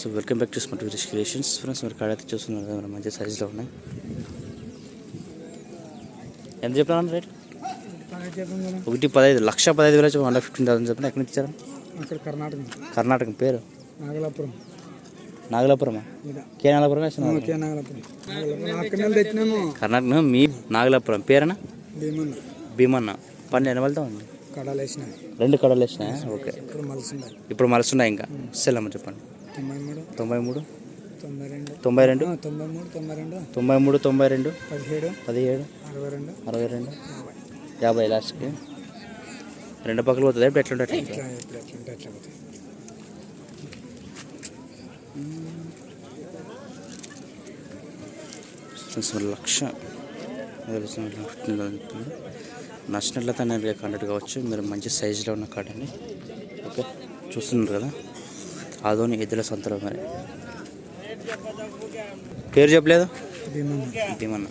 So welcome back to smart tourist creations. Friends మరి కాడ అయితే చూస్తున్నారు కదా మరి మంచి సైజులో ఉన్నాయి. ఎంత చెప్పినా రేట్ ఒకటి పదహైదు లక్ష పదహైదు వేల చెప్పి హండ్రెడ్ ఫిఫ్టీన్ థౌసండ్ చెప్పిన ఎక్కడి ఇచ్చారు? కర్ణాటక కర్ణాటక పేరు? నాగలాపురం. నాగలాపురమా. కే నాగలాపురం. కర్ణాటక మీ నాగలాపురం. పేరేనా భీమన్న. భీమన్న. పన్ను ఎన్ని వెళ్తా ఉంది కడాలు వేసిన. రెండు కడలు వేసినాయా ఓకే. ఇప్పుడు మలిసింది ఇప్పుడు మలుస్తున్నాయి ఇంకా. సెల్లమ్మ చెప్పండి. తొంభై మూడు. తొంభై మూడు? తొంభై రెండు. తొంభై రెండు? తొంభై మూడు తొంభై రెండు. తొంభై మూడు తొంభై రెండు? పదిహేడు. పదిహేడు? అరవై రెండు. అరవై రెండు? యాభై. లాస్ట్కి? రెండు పక్కలు పోతుంది? ఇప్పుడు ఎట్లుంటే ఎట్లా మరి లక్ష. నచ్చినట్లయితే నేను కాంటాక్ట్ కావచ్చు. మీరు మంచి సైజులో ఉన్న కాడండి ఓకే? చూస్తున్నారు కదా? ఆదోని ఎద్దుల సంతలో మరి. పేరు చెప్పలేదు? భీమన్న.